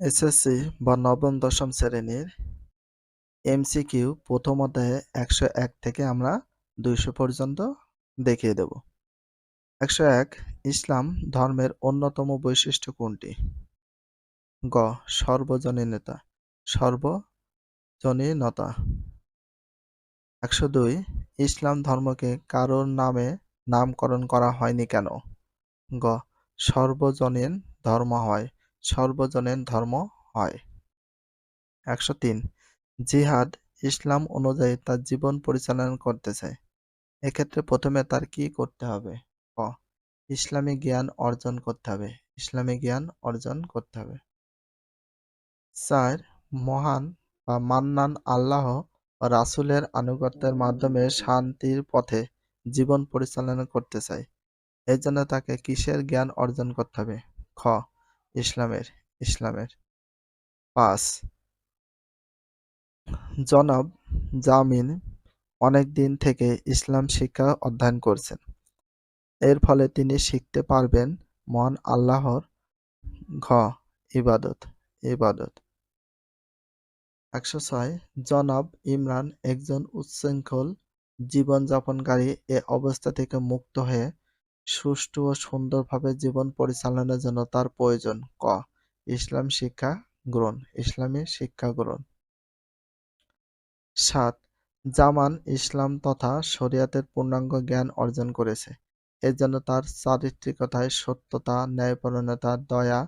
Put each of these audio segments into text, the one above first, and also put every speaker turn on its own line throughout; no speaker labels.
SSC বা নবম, দশম শ্রেণির এমসিকিউ প্রথম অধ্যায়ে একশো এক থেকে আমরা দুইশো পর্যন্ত দেখিয়ে দেব। একশো এক, ইসলাম ধর্মের অন্যতম বৈশিষ্ট্য কোনটি? গ, সর্বজনীনতা সর্বজনীনতা। একশো দুই, ইসলাম ধর্মকে কারোর নামে নামকরণ করা হয়নি কেন? গ, সর্বজনীন ধর্ম হয়। সর্বজনীন ধর্ম হয়। একশো তিন। জিহাদ ইসলাম অনুযায়ী তার জীবন পরিচালনা করতে চায় এক্ষেত্রে প্রথমে তার কি করতে হবে? ক ইসলামী জ্ঞান অর্জন করতে হবে। ইসলামী জ্ঞান অর্জন করতে হবে। চার, মহান বা মান্নান আল্লাহ রাসুলের আনুগত্যের মাধ্যমে শান্তির পথে জীবন পরিচালনা করতে চায়। এর জন্য তাকে কিসের জ্ঞান অর্জন করতে হবে? খ ইসলামের ইসলামের পাঁচ জনাব জামিন অনেক দিন থেকে ইসলাম শিক্ষা অধ্যয়ন করছেন। এর ফলে তিনি শিখতে পারবেন মন আল্লাহর ঘ, ইবাদত ইবাদত। একশো ছয়, জনাব ইমরান একজন উচ্ছৃঙ্খল জীবনযাপনকারী এ অবস্থা থেকে মুক্ত হয়ে সুষ্ঠু ও সুন্দরভাবে জীবন পরিচালনার জন্য তার প্রয়োজন। ক। ইসলাম শিক্ষা গ্রহণ। ইসলামী শিক্ষা গ্রহণ। সাত। জামান ইসলাম তথা শরিয়াতের পূর্ণাঙ্গ জ্ঞান অর্জন করেছে। এর জন্য তার চারিত্রিকতায় সত্যতা ন্যায়পরণতা দয়া,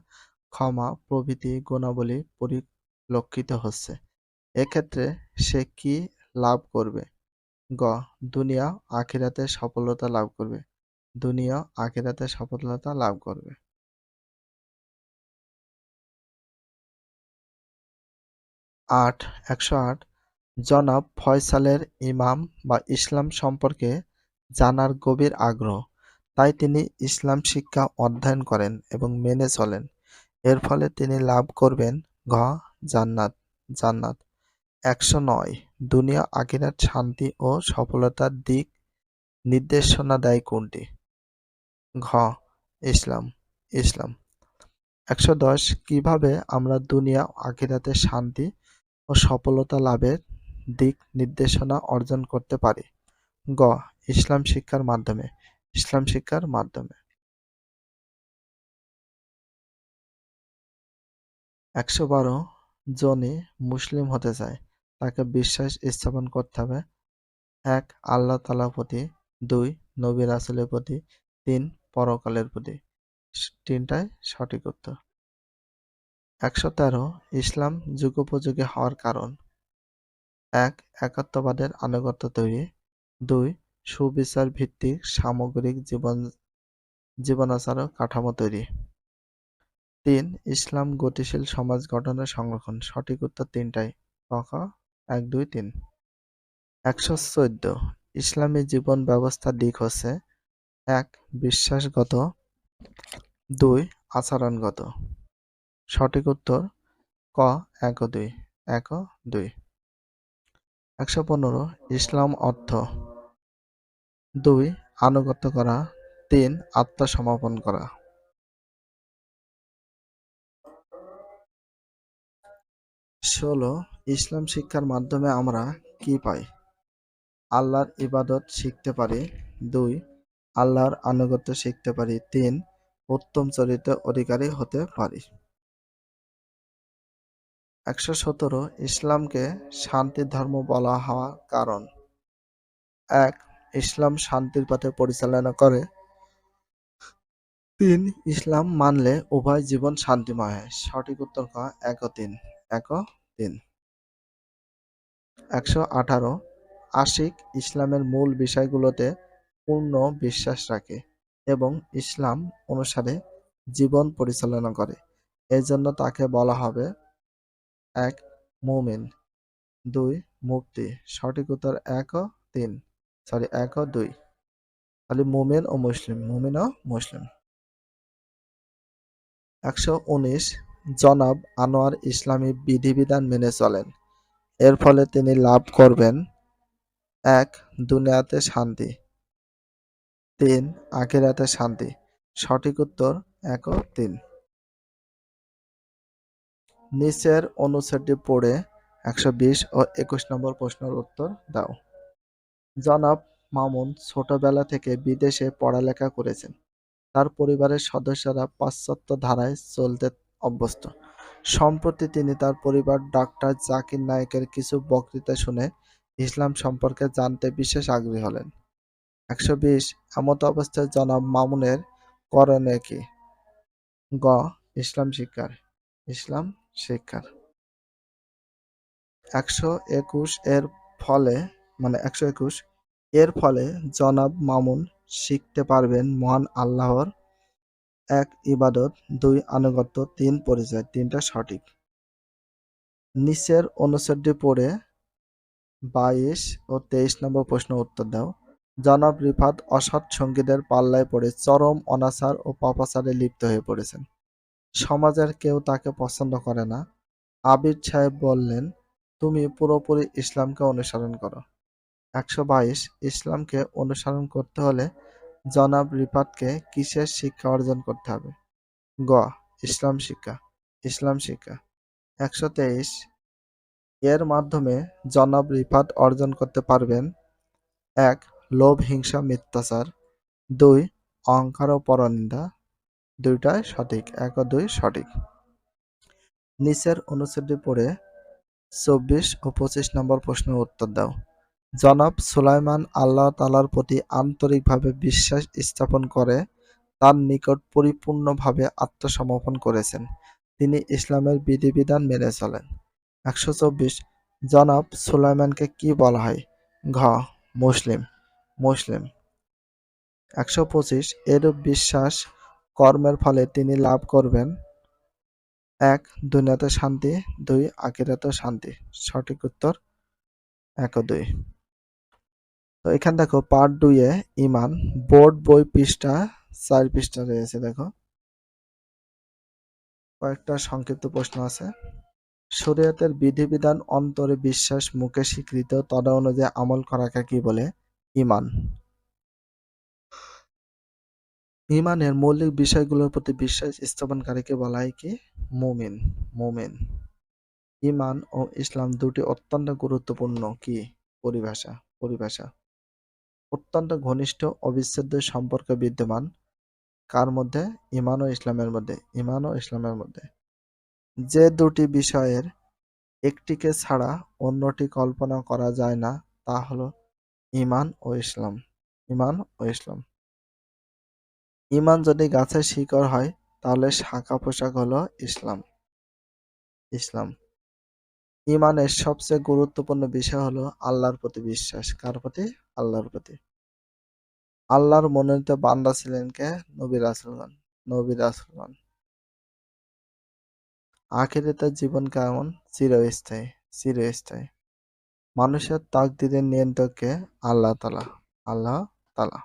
ক্ষমা, প্রভৃতি গুণাবলী পরিলক্ষিত হচ্ছে। এক্ষেত্রে সে কি লাভ করবে? গ। দুনিয়া আখিরাতে সফলতা লাভ করবে। দুনিয়া আখিরাতে সফলতা লাভ করবে। আট, একশো আট। জনাব ফয়সালের ইমাম বা ইসলাম সম্পর্কে জানার গভীর আগ্রহ। তাই তিনি ইসলাম শিক্ষা অধ্যয়ন করেন এবং মেনে চলেন। এর ফলে তিনি লাভ করবেন ঘ, জান্নাত জান্নাত। একশো নয়। দুনিয়া আখিরাত শান্তি ও সফলতার দিক নির্দেশনা দেয় কোনটি? ঘ, ইসলাম ইসলাম। একশো দশ, কীভাবে আমরা দুনিয়া, আখিরাতে শান্তি ও সফলতা লাভের দিক নির্দেশনা অর্জন করতে পারি? গ, ইসলাম শিক্ষার মাধ্যমে, ইসলাম শিক্ষার মাধ্যমে। একশো বারো, জনে মুসলিম হতে চায়, তাকে বিশ্বাস স্থাপন করতে হবে। এক, আল্লাহ তালার প্রতি। দুই, নবী রাসুলের প্রতি। তিন পরকালের প্রতি তিনটাই সঠিক উত্তর। একশো তেরো, ইসলাম যুগোপযোগী হওয়ার কারণ। এক, একাত্মবাদের আনুগত্য তৈরি। দুই, সুবিচার ভিত্তিক সামগ্রিক জীবন জীবনাচার কাঠামো তৈরি। তিন, ইসলাম গতিশীল সমাজ গঠনের সংরক্ষণ। সঠিক উত্তর তিনটাই। ক এক, দুই, তিন। একশো চোদ্দ, ইসলামী জীবন ব্যবস্থার দিক হচ্ছে। এক বিশ্বাসগত, দুই আচরণগত। সঠিক উত্তর, ক, এক ও দুই, এক ও দুই। একশো পনেরো, ইসলাম অর্থ। দুই, আনুগত্য করা। তিন, আত্মসমর্পণ করা। ষোলো, ইসলাম শিক্ষার মাধ্যমে আমরা কি পাই? আল্লাহর ইবাদত শিখতে পারি। দুই আল্লাহর আনুগত্য শিখতে পারি। তিন, উত্তম চরিত্র অধিকারী হতে পারি। একশো সতেরো, ইসলামকে শান্তির ধর্ম বলা হওয়া কারণ। এক, ইসলাম শান্তির পথে পরিচালনা করে। তিন, ইসলাম মানলে উভয় জীবন শান্তিময় হয়। সঠিক উত্তর ক এক তিন এক তিন একশো আঠারো, আশিক ইসলামের মূল বিষয়গুলোতে পূর্ণ বিশ্বাস রাখে এবং ইসলাম অনুসারে জীবন পরিচালনা করে। এজন্য তাকে বলা হবে এক মুমিন। দুই মুক্তি। সঠিক উত্তর এক ও তিন। সরি, এক দুই। তাহলে মুমিন ও মুসলিম। মুমিন ও মুসলিম। একশো উনিশ। জনাব আনোয়ার ইসলামী বিধিবিধান মেনে চলেন। এর ফলে তিনি লাভ করবেন। এক, দুনিয়াতে শান্তি। তিন আখিরাতে শান্তি। সঠিক উত্তর, এক ও তিন। নিচের অনুচ্ছেদটি পড়ে একশো বিশ ও একুশ নম্বর প্রশ্নের উত্তর দাও। জনাব মামুন ছোটবেলা থেকে বিদেশে পড়ালেখা করেছেন। তার পরিবারের সদস্যরা পাশ্চাত্য ধারায় চলতে অভ্যস্ত। সম্প্রতি তিনি তার পরিবার ডাক্তার জাকির নায়েকের কিছু বক্তৃতা শুনে ইসলাম সম্পর্কে জানতে বিশেষ আগ্রহী হলেন। একশো বিশ এমত অবস্থায় জনাব মামুনের করণীয় কি? গ. ইসলাম শিক্ষার। ইসলাম শিক্ষার। একশো একুশ এর ফলে মানে একশো একুশ এর ফলে জনাব মামুন শিখতে পারবেন মহান আল্লাহর এক ইবাদত, দুই আনুগত্য, তিন পরিচয়, তিনটা সঠিক। নিচের অনুচ্ছেদটি পড়ে বাইশ ও তেইশ নম্বর প্রশ্ন উত্তর দাও। জনাব রিফাত অসৎ সঙ্গীদের পাল্লায় পড়ে চরম অনাচার ও পাপাচারে লিপ্ত হয়ে পড়েছেন। সমাজের কেউ তাকে পছন্দ করে না। আবির সাহেব বললেন, তুমি পুরোপুরি ইসলামকে অনুসরণ করো। একশো বাইশ, ইসলামকে অনুসরণ করতে হলে জনাব রিফাতকে কিসের শিক্ষা অর্জন করতে হবে? গ, ইসলাম শিক্ষা ইসলাম শিক্ষা। একশো তেইশ, এর মাধ্যমে জনাব রিফাত অর্জন করতে পারবেন। এক লোভ হিংসা মিথ্যাচার। দুই, অহংকার ও পরনিন্দা। দুইটাই সঠিক, এক ও দুই সঠিক। নিচের অনুচ্ছেদটি পড়ে চব্বিশ ও পঁচিশ নম্বর প্রশ্নের উত্তর দাও। জনাব সুলাইমান আল্লাহ তালার প্রতি আন্তরিকভাবে বিশ্বাস স্থাপন করে, তার নিকট পরিপূর্ণভাবে আত্মসমর্পণ করেছেন। তিনি ইসলামের বিধিবিধান মেনে চলেন। একশো চব্বিশ, জনাব সুলাইমানকে কি বলা হয়? ঘ, মুসলিম। মুসলিম। একশো পঁচিশ, এরূপ বিশ্বাস কর্মের ফলে তিনি লাভ করবেন। এক, দুনিয়াতে শান্তি। দুই আখিরাতে শান্তি। সঠিক উত্তর এক দুই তো এখানে দেখো পার্ট দুইয়ে ইমান বোর্ড, বই, পৃষ্ঠা, চার পৃষ্ঠা রয়েছে, দেখো। কয়েকটা সংক্ষিপ্ত প্রশ্ন আছে। শরীয়তের বিধিবিধান অন্তরে বিশ্বাস, মুখে স্বীকৃত তদা অনুযায়ী আমল করাকে কি বলে? ইমান। ইমানের মৌলিক বিষয়গুলোর প্রতি বিশ্বাস স্থাপনকারীকে বলা হয় কি? মুমিন মুমিন। ইমান ও ইসলাম দুটি অত্যন্ত গুরুত্বপূর্ণ কি? পরিভাষা পরিভাষা। অত্যন্ত ঘনিষ্ঠ, অবিচ্ছেদ্য সম্পর্ক বিদ্যমান। কার মধ্যে? ইমান ও ইসলামের মধ্যে। ইমান ও ইসলামের মধ্যে। যে দুটি বিষয়ের একটিকে ছাড়া অন্যটি কল্পনা করা যায় না, তা হলো ইমান ও ইসলাম। ইমান ও ইসলাম। ইমান যদি গাছের শিকড় হয়, তাহলে শাখা পোশাক হলো ইসলাম। ইসলাম। ইমানের সবচেয়ে গুরুত্বপূর্ণ বিষয় হলো আল্লাহর প্রতি বিশ্বাস। কার প্রতি? আল্লাহর প্রতি। আল্লাহর মনোনীত বান্দা ছিলেন কে? নবী রাসুলগণ নবী রাসুলগণ আখেরাতে জীবন কেমন? চিরস্থায়ী। চিরস্থায়ী। মানুষের তাকদিরের নিয়ন্ত্রককে আল্লাহ তালা আল্লাহ তালা।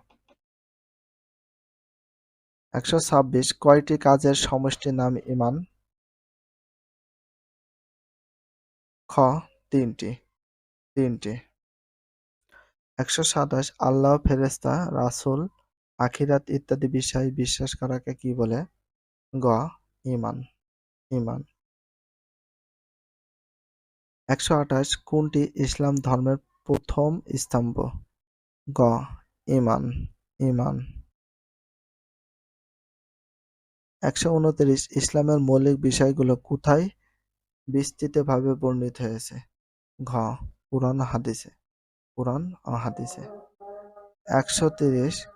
একশো ছাব্বিশ, কয়টি কাজের সমষ্টির নাম ইমান? খ, তিনটি তিনটি। একশো সাতাশ, আল্লাহ ফেরেস্তা রাসুল, আখিরাত ইত্যাদি বিষয়ে বিশ্বাস করাকে কি বলে? গ, ইমান ইমান। একশো আঠাশ কোনটি ইসলাম ধর্মের প্রথম স্তম্ভ? গ. ইমান ইমান একশো উনত্রিশ ইসলামের মৌলিক বিষয়গুলো কোথায় বিস্তৃতভাবে বর্ণিত হয়েছে? ঘ. পুরাণ হাদিসে। পুরাণ ও হাদিসে। একশো তিরিশ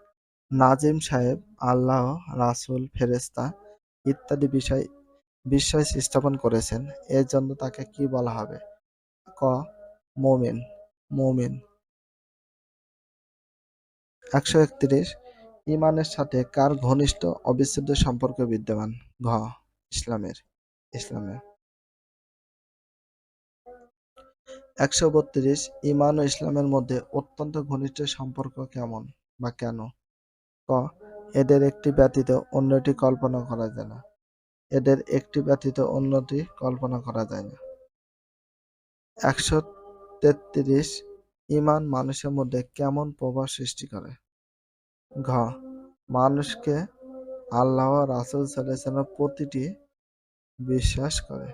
নাজিম সাহেব, আল্লাহ, রাসুল ফেরেস্তা ইত্যাদি বিষয় বিশ্বাস স্থাপন করেছেন। এর জন্য তাকে কি বলা হবে? ক, মোমিন মোমিন। একশো একত্রিশ, ইমানের সাথে কার ঘনিষ্ঠ অবিচ্ছেদ্য সম্পর্ক বিদ্যমান? ঘ, ইসলামের ইসলামের একশো বত্রিশ, ইমান ও ইসলামের মধ্যে অত্যন্ত ঘনিষ্ঠ সম্পর্ক কেমন বা কেন? ক, এদের একটি ব্যতীত অন্যটি কল্পনা করা যায় না। এদের একটি ব্যতীত অন্যটি কল্পনা করা যায় না। একশো তেত্রিশ ইমান মানুষের মধ্যে কেমন প্রভাব সৃষ্টি করে? ঘ, মানুষকে আল্লাহ রাসুল সালের প্রতিটি বিশ্বাস করে।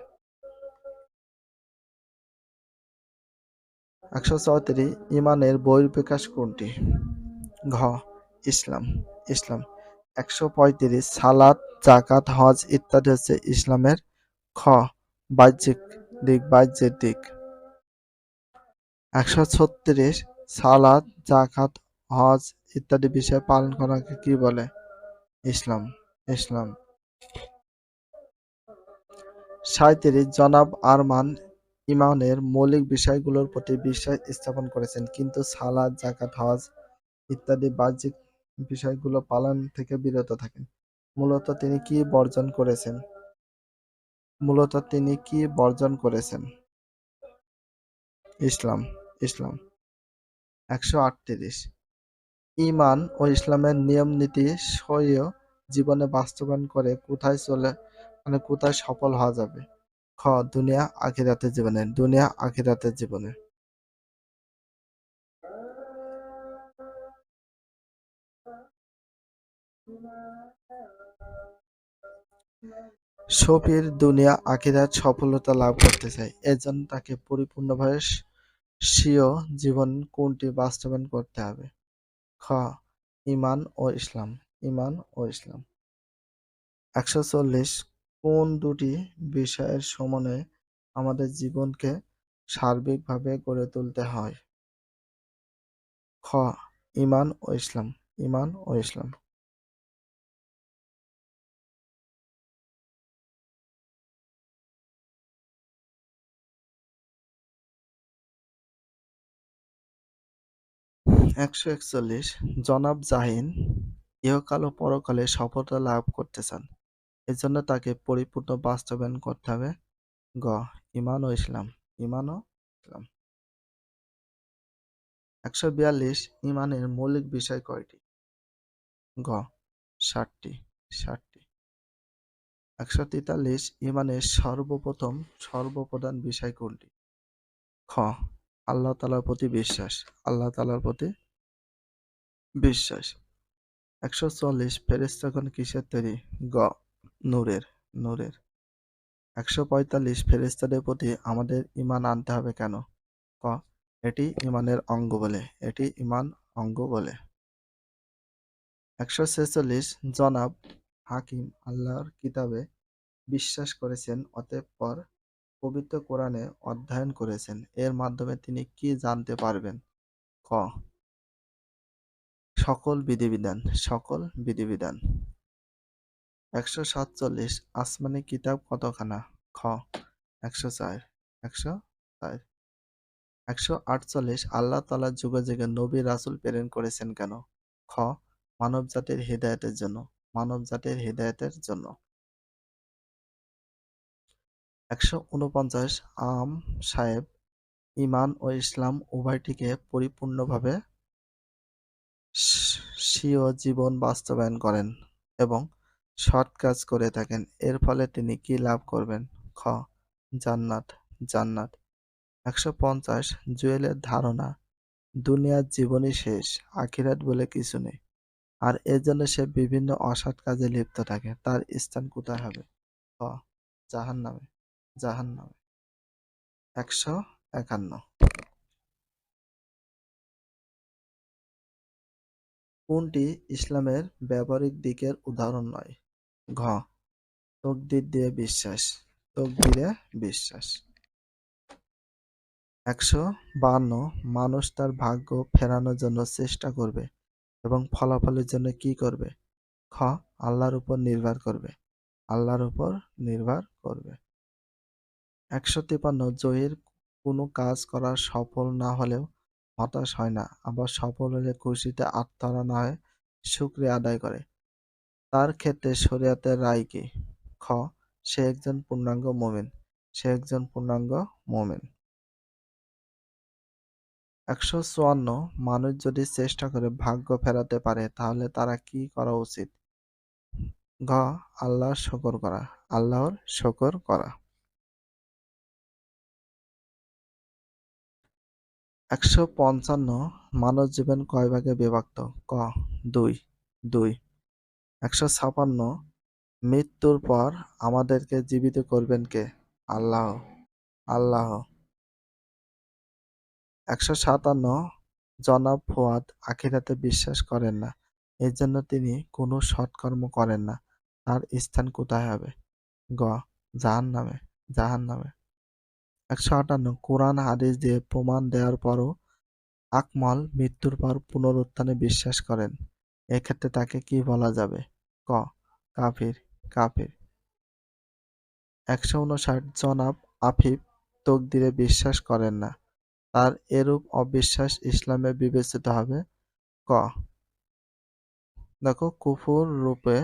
একশো চৌত্রিশ ইমানের বহির্বিকাশ কোনটি? ঘ, ইসলাম ইসলাম। একশো পঁয়ত্রিশ সালাদ জাকাত হজ ইত্যাদি হচ্ছে ইসলামের খ, বাহ্যিক দিক, বাহ্যের দিক। একশো ছত্রিশ সালাত জাকাত হজ ইত্যাদি বিষয় পালন করাকে কি বলে? ইসলাম ইসলাম। সাঁত্রিশ জনাব আরমান ইমানের মৌলিক বিষয়গুলোর প্রতি বিশ্বাস স্থাপন করেছেন, কিন্তু সালাদ জাকাত হজ ইত্যাদি বাহ্যিক বিষয়গুলো পালন থেকে বিরত থাকেন। মূলত তিনি কি বর্জন করেছেন? মূলত তিনি কি বর্জন করেছেন? ইসলাম। ইসলাম। একশো আটত্রিশ। ইমান ও ইসলামের নিয়ম নীতি স্বীয় জীবনে বাস্তবায়ন করে কোথায় চলে মানে কোথায় সফল হওয়া যাবে? খ, দুনিয়া আখিরাতের জীবনে, দুনিয়া আখিরাতের জীবনে। শফির দুনিয়া আখিরাত সফলতা লাভ করতে চায়, এজন্য তাকে পরিপূর্ণভাবে স্বীয় জীবন কোনটি বাস্তবায়ন করতে হবে? খ ইমান ও ইসলাম। ইমান ও ইসলাম। একশো চল্লিশ, কোন দুটি বিষয়ের সমন্বয়ে আমাদের জীবনকে সার্বিকভাবে গড়ে তুলতে হয়? খ ইমান ও ইসলাম। ইমান ও ইসলাম। একশো একচল্লিশ জনাব জাহিন ইহকাল ও পরকালে সফলতা লাভ করতে চান। এজন্য তাকে পরিপূর্ণ বাস্তবায়ন করতে হবে। গ ইমান ও ইসলাম। ইমান ও ইসলাম। একশো বিয়াল্লিশ ইমানের মৌলিক বিষয় কয়টি? গ ষাটটি ষাটটি একশো তেতাল্লিশ ইমানের সর্বপ্রথম, সর্বপ্রধান বিষয় কোনটি? খ, আল্লাহ তালার প্রতি বিশ্বাস। আল্লাহ তালার প্রতি বিশ্বাস। একশো চল্লিশ ফেরেস্তাগণ কিসের তৈরি? গ, নূরের নূরের। একশো পঁয়তাল্লিশ ফেরেস্তাদের প্রতি আমাদের ইমান আনতে হবে কেন? ক, এটি ইমানের অঙ্গ বলে, এটি ইমান অঙ্গ বলে। একশো ছেচল্লিশ জনাব হাকিম আল্লাহর কিতাবে বিশ্বাস করেছেন অতঃপর পবিত্র কোরআনে অধ্যয়ন করেছেন। এর মাধ্যমে তিনি কি জানতে পারবেন? ক সকল বিধিবিধান সকল বিধিবিধান। একশো সাতচল্লিশ, আসমানি কিতাব কতখানা? খ, একশো চার একশো চার। একশো আটচল্লিশ, আল্লাহ তালা যুগে যুগে নবী, রাসুল প্রেরণ করেছেন কেন? খ মানব জাতির হৃদায়তের জন্য মানব জাতির হৃদায়তের জন্য। একশো উনপঞ্চাশ, আম সাহেব ইমান ও ইসলাম উভয়টিকে পরিপূর্ণভাবে স্বীয় জীবন বাস্তবায়ন করেন এবং সৎ কাজ করে থাকেন। এর ফলে তিনি কি লাভ করবেন? খ, জান্নাত জান্নাত। একশো পঞ্চাশ, জুয়েলের ধারণা, দুনিয়ার জীবনই শেষ, আখিরাত বলে কিছু নেই। আর এজন্য সে বিভিন্ন অসৎ কাজে লিপ্ত থাকে, তার স্থান কোথায় হবে? খ জাহান নামে জাহান নামে একশো একান্ন। কোনটি ইসলামের ব্যবহারিক দিকের উদাহরণ নয়? ঘ, তকদির দিয়ে বিশ্বাস, তকদিরে বিশ্বাস। একশো বান্ন মানুষ তার ভাগ্য ফেরানোর জন্য চেষ্টা করবে এবং ফলাফলের জন্য কি করবে? খ, আল্লাহর উপর নির্ভর করবে, আল্লাহর উপর নির্ভর করবে। একশো তিপান্ন, জহির কোনো কাজ করা সফল না হলেও হতাশ হয় না, আবার সফল হলে খুশিতে আত্মহারা না হয়ে শুক্রিয়া আদায় করে। তার ক্ষেত্রে শরিয়াতের রায় কি? খ, সে একজন পূর্ণাঙ্গ মোমেন, সে একজন পূর্ণাঙ্গ মোমেন। একশো চুয়ান্ন, মানুষ যদি চেষ্টা করে ভাগ্য ফেরাতে পারে, তাহলে তারা কি করা উচিত? ঘ আল্লাহর শকর করা, আল্লাহর শকর করা। একশো পঞ্চান্ন মানব জীবন কয় ভাগে বিভক্ত? ক, দুই দুই। একশো ছাপান্ন, মৃত্যুর পর আমাদেরকে জীবিত করবেন কে? আল্লাহ আল্লাহ। একশো সাতান্ন, জনাব ফুয়াদ আখিরাতে বিশ্বাস করেন না। এর জন্য তিনি কোনো সৎকর্ম করেন না। তার স্থান কোথায় হবে? গ জাহান নামে জাহান নামে একশো আটান্ন। কোরআন, হাদিস দিয়ে প্রমাণ দেওয়ার পরও আকমল মৃত্যুর পর পুনরুত্থানে বিশ্বাস করেন। এক্ষেত্রে তাকে কি বলা যাবে? ক, কাফির কাফির। একশো উনষাট। জনাব আফিফ তকদিরে বিশ্বাস করেন না। তার এরূপ অবিশ্বাস ইসলামে বিবেচিত হবে। ক, দেখো, কুফুর রূপে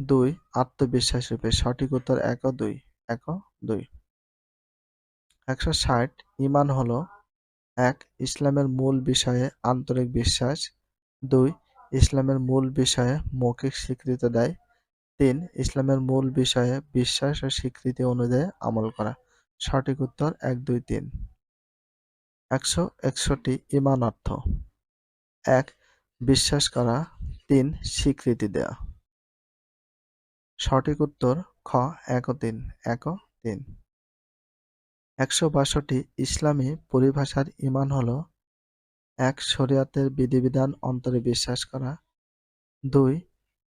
দুই আত্মবিশ্বাস রূপে। সঠিক উত্তর এক দুই। এক দুই। একশো ষাট ইমান হলো এক, ইসলামের মূল বিষয়ে আন্তরিক বিশ্বাস। দুই, ইসলামের মূল বিষয়ে মৌখিক স্বীকৃতি দেয়। তিন, ইসলামের মূল বিষয়ে বিশ্বাস ও স্বীকৃতি অনুযায়ী আমল করা। সঠিক উত্তর এক, দুই, তিন। একশো একষট্টি ইমান অর্থ এক, বিশ্বাস করা। তিন, স্বীকৃতি দেয়া। সঠিক উত্তর খ, এক তিন। এক তিন। একশো বাষট্টি ইসলামী পরিভাষার ইমান হল এক, শরিয়াতের বিধিবিধান অন্তরে বিশ্বাস করা। দুই,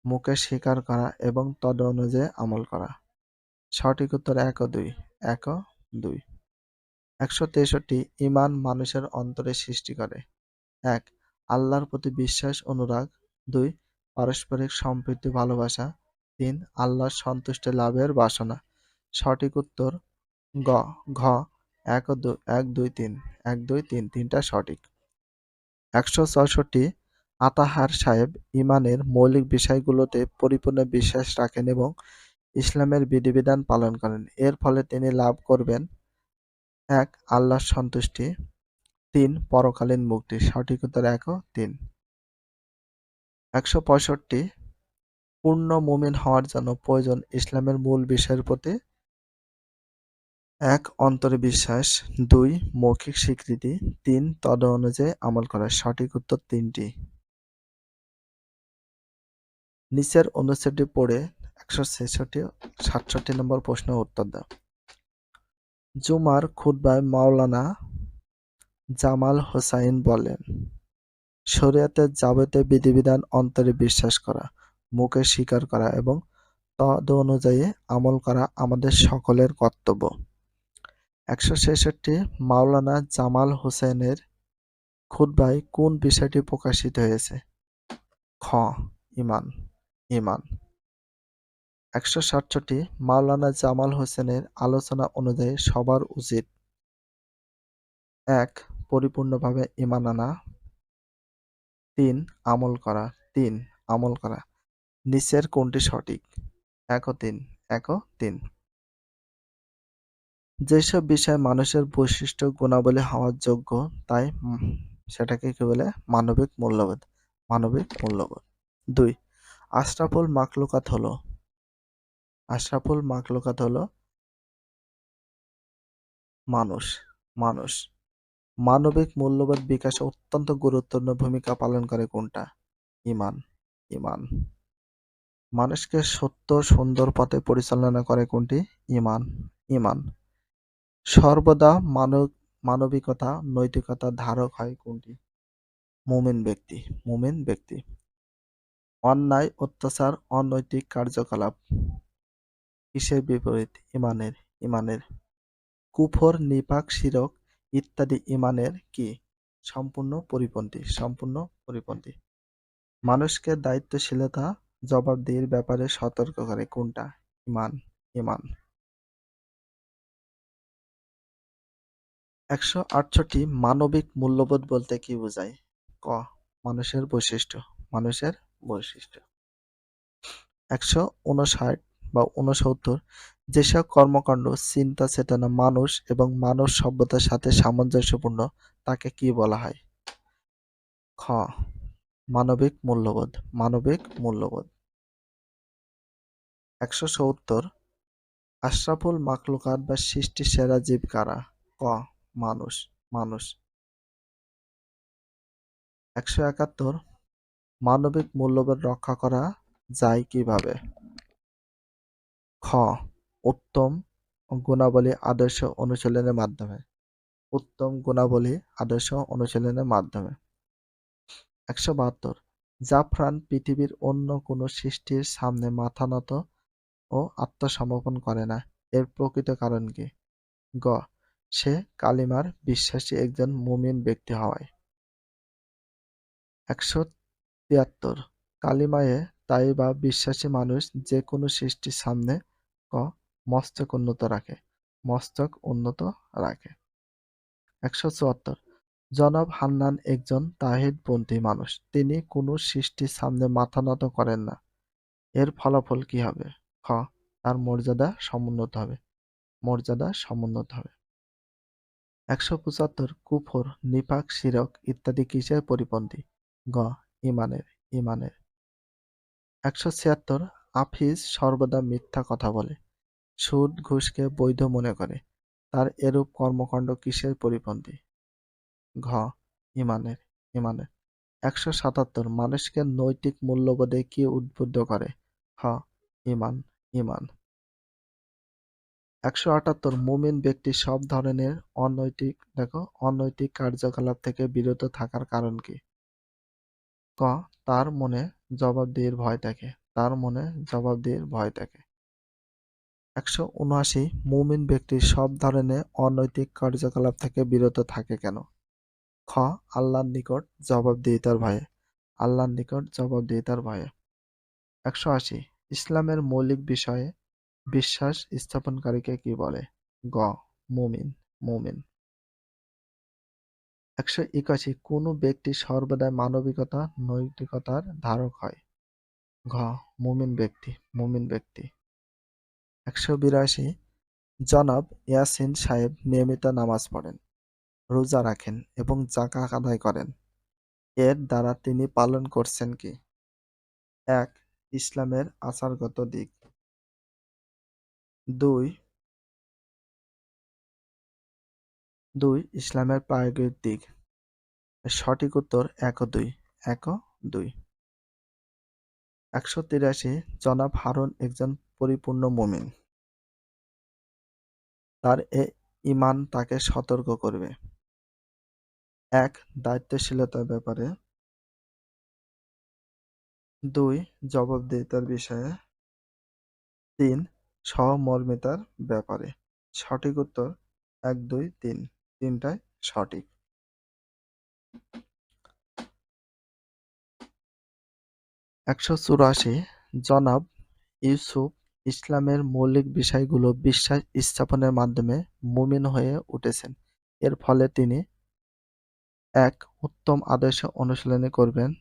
মুখে স্বীকার করা এবং তদ অনুযায়ী আমল করা। সঠিক উত্তর এক ও দুই। এক ও দুই। একশো তেষট্টি ইমান মানুষের অন্তরে সৃষ্টি করে। এক, আল্লাহর প্রতি বিশ্বাস, অনুরাগ। দুই, পারস্পরিক সম্প্রীতি, ভালোবাসা। তিন, আল্লাহর সন্তুষ্টি, লাভের বাসনা। সঠিক উত্তর গ, ঘ, এক এক, দুই, তিন, এক, দুই, তিন, তিনটা সঠিক। একশো ছয়ষট্টি আতাহার সাহেব ইমানের মৌলিক বিষয়গুলোতে পরিপূর্ণ বিশ্বাস রাখেন এবং ইসলামের বিধিবিধান পালন করেন। এর ফলে তিনি লাভ করবেন, এক, আল্লাহর সন্তুষ্টি, তিন, পরকালীন মুক্তি। সঠিক উত্তর এক তিন। একশো পঁয়ষট্টি, পূর্ণ মুমিন হওয়ার জন্য প্রয়োজন ইসলামের মূল বিষয়ের প্রতি এক অন্তরে বিশ্বাস দুই, মৌখিক স্বীকৃতি, তিন তদ অনুযায়ী আমল করা, সঠিক উত্তর তিনটি। নিচের অনুচ্ছেদটি পড়ে একশো ছেষট্টি, সাতষট্টি নম্বর প্রশ্ন উত্তর দাও। জুমার খুতবায় মাওলানা জামাল হোসাইন বলেন শরিয়াতের যাবতীয় বিধিবিধান অন্তরে বিশ্বাস করা, মুখে স্বীকার করা এবং তদ অনুযায়ী আমল করা আমাদের সকলের কর্তব্য। একশো ছেষট্টি মাওলানা জামাল হোসেনের খুতবায় কোন বিষয়টি প্রকাশিত হয়েছে? খ. ইমান। ইমান। একশো সাতষট্টি মাওলানা জামাল হোসেনের আলোচনা অনুযায়ী সবার উচিত। এক. পরিপূর্ণভাবে ইমান আনা। তিন. আমল করা। তিন. আমল করা। নিচের কোনটি সঠিক? এক তিন। এক তিন। যেসব বিষয় মানুষের বৈশিষ্ট্য, গুণাবলী হওয়ার যোগ্য, তাই সেটাকে কি বলে? মানবিক মূল্যবোধ। মানবিক মূল্যবোধ। দুই, আশরাফুল মাকলুকাত হলো। আশরাফুল মাকলুকাত হলো মানুষ। মানুষ। মানবিক মূল্যবোধ বিকাশে অত্যন্ত গুরুত্বপূর্ণ ভূমিকা পালন করে কোনটা? ইমান। ইমান। মানুষকে সত্য সুন্দর পথে পরিচালনা করে কোনটি? ইমান। ইমান। সর্বদা মানব, মানবিকতা, নৈতিকতা ধারক হয় কোনটি? মুমিন ব্যক্তি মুমিন ব্যক্তি। অন্যায়, অত্যাচার, অনৈতিক কার্যকলাপ। কিসের বিপরীত? ইমানের ইমানের। কুফর, নিপাক, শিরক ইত্যাদি ইমানের কি? সম্পূর্ণ পরিপন্থী সম্পূর্ণ পরিপন্থী। মানুষকে দায়িত্বশীলতা, জবাবদিহির ব্যাপারে সতর্ক করে কোনটা? ইমান ইমান। একশো আটষট্টি মানবিক মূল্যবোধ বলতে কি বোঝায়? ক, মানুষের বৈশিষ্ট্য মানুষের বৈশিষ্ট্য। একশো উনষাট বা উনসত্তর যেসব কর্মকাণ্ড, চিন্তা, চেতনা, মানুষ এবং মানব সভ্যতার সাথে সামঞ্জস্যপূর্ণ, তাকে কি বলা হয়? খ, মানবিক মূল্যবোধ মানবিক মূল্যবোধ। একশো সত্তর, আশরাফুল মাকলুকাত বা সৃষ্টি সেরা জীব কারা? ক মানুষ মানুষ। একশো একাত্তর, মানবিক মূল্যবোধ রক্ষা করা যায় কীভাবে? খ, উত্তম গুণাবলী আদর্শ অনুশীলনের মাধ্যমে। উত্তম গুণাবলী আদর্শ অনুশীলনের মাধ্যমে। একশো বাহাত্তর, জাফরান পৃথিবীর অন্য কোনো সৃষ্টির সামনে মাথা নত ও আত্মসমর্পণ করে না। এর প্রকৃত কারণ কি? গ সে কালিমার বিশ্বাসী একজন মুমিন ব্যক্তি হওয়ায় একশো তিয়াত্তর কালিমায়ে তাই বা বিশ্বাসী মানুষ যে কোনো সৃষ্টির সামনে ক মস্তক উন্নত রাখে, মস্তক উন্নত রাখে। একশো চুয়াত্তর জনাব হান্নান একজন তাহিদ তাহিদপন্থী মানুষ। তিনি কোনো সৃষ্টির সামনে মাথা নত করেন না। এর ফলাফল কি হবে? খ তার মর্যাদা সমুন্নত হবে। মর্যাদা সমুন্নত হবে। একশো পঁচাত্তর, কুফর, নিপাক, শিরক ইত্যাদি কিসের পরিপন্থী? গ, ইমানের ইমানের। একশো ছিয়াত্তর, আফিজ সর্বদা মিথ্যা কথা বলে, সুদ ঘুষকে বৈধ মনে করে, তার এরূপ কর্মকাণ্ড কিসের পরিপন্থী? ঘ, ইমানের ইমানের। একশো সাতাত্তর, মানুষকে নৈতিক মূল্যবোধে কি উদ্বুদ্ধ করে? হ, ইমান ইমান। একশো আটাত্তর মুমিন ব্যক্তি সব ধরনের অনৈতিক, দেখো, অনৈতিক কার্যকলাপ থেকে বিরত থাকার কারণ কি? ক, তার মনে জবাবদিহির ভয় থাকে তার মনে জবাবদিহির ভয় থাকে একশো উনআশি মুমিন ব্যক্তি সব ধরনের অনৈতিক কার্যকলাপ থেকে বিরত থাকে কেন? খ, আল্লাহর নিকট জবাবদিহিতার ভয়ে, আল্লাহর নিকট জবাবদিহিতার ভয়ে। একশো আশি, ইসলামের মৌলিক বিষয়ে বিশ্বাস স্থাপনকারীকে কি বলে? গ, মুমিন মুমিন। একশো একাশি, কোনো ব্যক্তি সর্বদাই মানবিকতা, নৈতিকতার ধারক হয়। ঘ, মুমিন ব্যক্তি মুমিন ব্যক্তি। একশো বিরাশি, জনাব ইয়াসিন সাহেব নিয়মিত নামাজ পড়েন, রোজা রাখেন এবং জাকা আদায় করেন। এর দ্বারা তিনি পালন করছেন কি? এক, ইসলামের আচারগত দিক। দুই দুই ইসলামের প্রায়োগিক দিক। সঠিক উত্তর এক ও দুই। এক ও দুই। একশো তিরাশি, জনাব হারুন একজন পরিপূর্ণ মুমিন। তার এ ইমান তাকে সতর্ক করবে। এক দায়িত্বশীলতার ব্যাপারে। দুই, জবাবদিহিতার বিষয়ে। তিন সহমর্মিতার ব্যাপারে। সঠিক উত্তর এক, দুই, তিন। তিনটাই সঠিক। একশো চুরাশি জনাব ইউসুফ ইসলামের মৌলিক বিষয়গুলো বিশ্বাস স্থাপনের মাধ্যমে মুমিন হয়ে উঠেছেন। এর ফলে তিনি এক, উত্তম আদর্শ অনুশীলনী করবেন।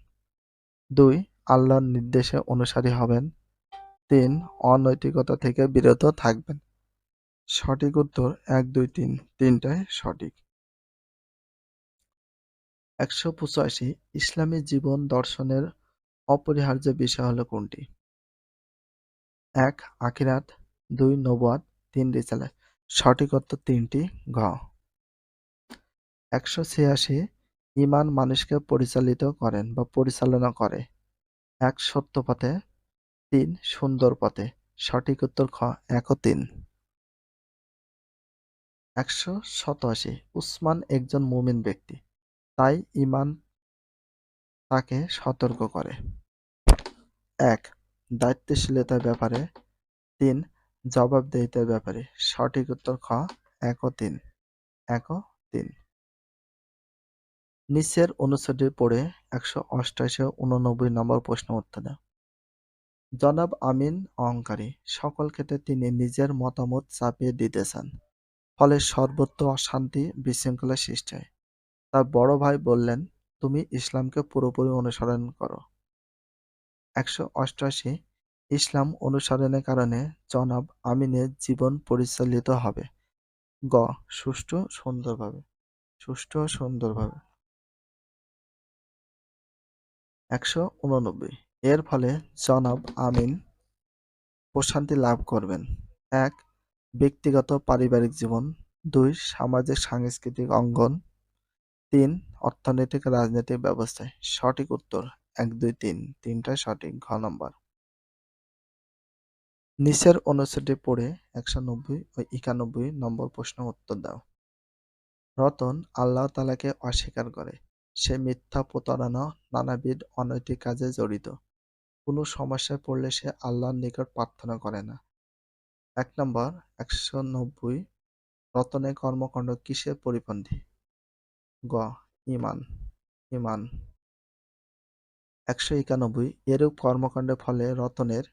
দুই, আল্লাহর নির্দেশে অনুসারী হবেন। তিন অনৈতিকতা থেকে বিরত থাকবেন। সঠিক উত্তর এক, দুই, তিন, তিনটাই সঠিক। একশো পঁচাশি, ইসলামী জীবন দর্শনের অপরিহার্য বিষয় হলো কোনটি? এক, আখিরাত। দুই নবাদ তিন, রিসালাত। সঠিক উত্তর তিনটি ঘ। একশো ছিয়াশি ইমান মানুষকে পরিচালিত করেন বা পরিচালনা করে। এক সত্য পথে তিন সুন্দর পথে। সঠিক উত্তর খ, এক ও তিন। একশো সতাশি, উসমান একজন মুমিন ব্যক্তি। তাই ইমান তাকে সতর্ক করে। এক, দায়িত্বশীলতার ব্যাপারে। তিন, জবাবদিহিতার ব্যাপারে। সঠিক উত্তর খ, এক ও তিন। এক ও তিন। নিচের অনুচ্ছেদটি পড়ে একশো অষ্টাশি উননব্বই নম্বর প্রশ্ন উত্তর জনাব আমিন অহংকারী, সকল ক্ষেত্রে তিনি নিজের মতামত চাপিয়ে দিতে চান ফলে সর্বত্র অশান্তি বিশৃঙ্খলা সৃষ্টি হয়। তার বড় ভাই বললেন, তুমি ইসলামকে পুরোপুরি অনুসরণ করো। একশো অষ্টআশি, ইসলাম অনুসরণের কারণে জনাব আমিনের জীবন পরিচালিত হবে। গ, সুষ্ঠু, সুন্দরভাবে। সুষ্ঠু, সুন্দরভাবে। একশো উননব্বই এর ফলে জনাব আমিন প্রশান্তি লাভ করবেন। এক, ব্যক্তিগত পারিবারিক জীবন। দুই, সামাজিক সাংস্কৃতিক অঙ্গন। তিন, অর্থনৈতিক রাজনৈতিক ব্যবস্থায় সঠিক উত্তর, এক, দুই, তিন। তিনটা সঠিক, ঘ নম্বর। নিচের অনুচ্ছেদটি পড়ে একশো নব্বই ও একানব্বই নম্বর প্রশ্ন উত্তর দাও। রতন আল্লাহ তালাকে অস্বীকার করে। সে মিথ্যা প্রতারণা নানাবিধ অনৈতিক কাজে জড়িত। কোনো সমস্যায় পড়লে সে আল্লাহর নিকট প্রার্থনা করে না। এক নম্বর, একশো নব্বই রতনের কর্মকাণ্ড কিসের পরিপন্থী? গ ইমান একশো একানব্বই, এরূপ কর্মকাণ্ডের ফলে রতনের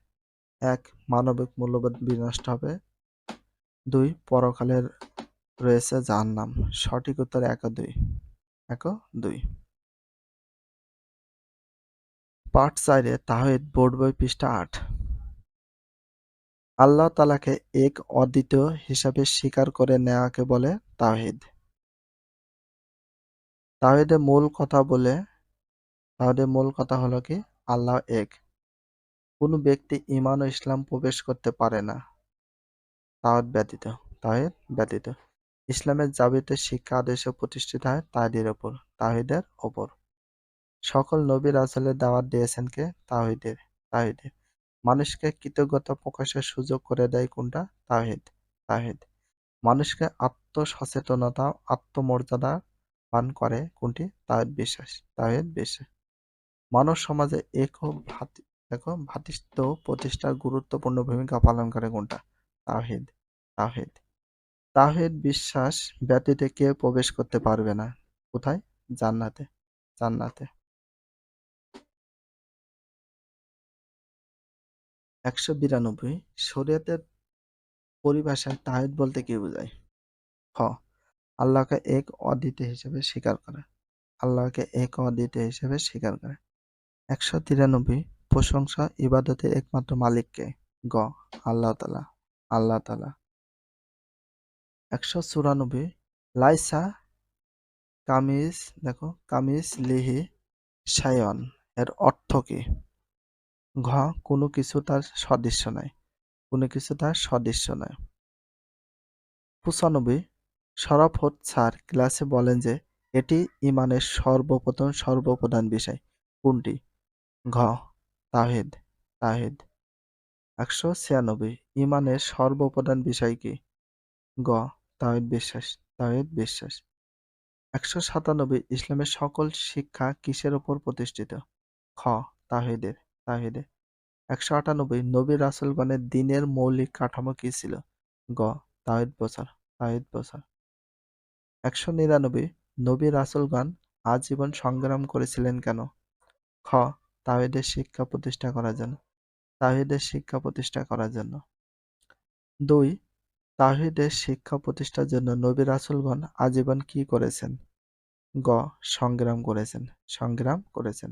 এক মানবিক মূল্যবোধ বিনষ্ট হবে। দুই, পরকালের রয়েছে জাহান্নাম। সঠিক উত্তর এক দুই এক দুই পাঠ চাইরে তাহিদ বোর্ড বই পৃষ্ঠা আট। আল্লাহ তালাকে এক অদ্বিতীয় হিসাবে স্বীকার করে নেওয়াকে বলে তাওহিদ তাওহিদের মূল কথা বলে তাওহিদের মূল কথা হলো কি? আল্লাহ এক। কোনো ব্যক্তি ইমান ও ইসলাম প্রবেশ করতে পারে না। তাওহিদ ব্যতীত তাওহিদ ব্যতীত। ইসলামের যাবতীয় শিক্ষা, আদেশে প্রতিষ্ঠিত হয় তাহিদের ওপর তাহিদের ওপর। সকল নবী রাসূলের দাওয়াত দিয়েছেন কে? তাওহিদের তাওহিদের। মানুষকে কৃতজ্ঞতা প্রকাশের সুযোগ করে দেয় কোনটা? তাওহিদ তাওহিদ। মানুষকে আত্মসচেতনতা, আত্মমর্যাদা পান করে কোনটি? তাওহিদ বিশ্বাস তাওহিদ বিশ্বাস। মানব সমাজে এক ভাতি দেখো ভাতৃত্ব প্রতিষ্ঠার গুরুত্বপূর্ণ ভূমিকা পালন করে কোনটা? তাওহিদ তাওহিদ। তাওহিদ বিশ্বাস ব্যতীত কেউ প্রবেশ করতে পারবে না। কোথায়? জান্নাতে জান্নাতে। একশো বিরানব্বই শরীয়তের পরিভাষায় তাহিদ বলতে কি বোঝায়? খ, আল্লাহকে এক অদ্বিতীয় হিসেবে স্বীকার করা। আল্লাহকে এক অদ্বিতীয় হিসেবে স্বীকার করে। একশো তিরানব্বই প্রশংসা ইবাদতের একমাত্র মালিককে গ, আল্লাহ তালা আল্লাহ তালা একশো চুরানব্বই লাইসা কামিজ, দেখো, কামিজ লিহি সায়ন এর অর্থ কি? ঘ, কোনো কিছু তার সদৃশ্য নয়। কোনো কিছু তার সদৃশ্য নয়। পঁচানব্বই শরাফত স্যার ক্লাসে বলেন যে, এটি ইমানের সর্বপ্রথম সর্বপ্রধান বিষয়। কোনটি? ঘ তাহিদ তাহিদ একশো ছিয়ানব্বই, ইমানের সর্বপ্রধান বিষয় কি? গ তাহিদ বিশ্বাস তাহিদ বিশ্বাস। একশো সাতানব্বই, ইসলামের সকল শিক্ষা কিসের ওপর প্রতিষ্ঠিত? খ তাহিদের তাহিদে একশো আটানব্বই, নবী রাসুলগণের দিনের মৌলিক কাঠামো কি ছিল? গ তাহিদ বছর তাহিদ বছর একশো নিরানব্বই, নবী রাসুলগণ আজীবন সংগ্রাম করেছিলেন কেন? খ তাহিদের শিক্ষা প্রতিষ্ঠা করার জন্য তাহিদের শিক্ষা প্রতিষ্ঠা করার জন্য। দুই তাহিদের শিক্ষা প্রতিষ্ঠার জন্য নবী রাসুলগণ আজীবন কি করেছেন? গ, সংগ্রাম করেছেন সংগ্রাম করেছেন।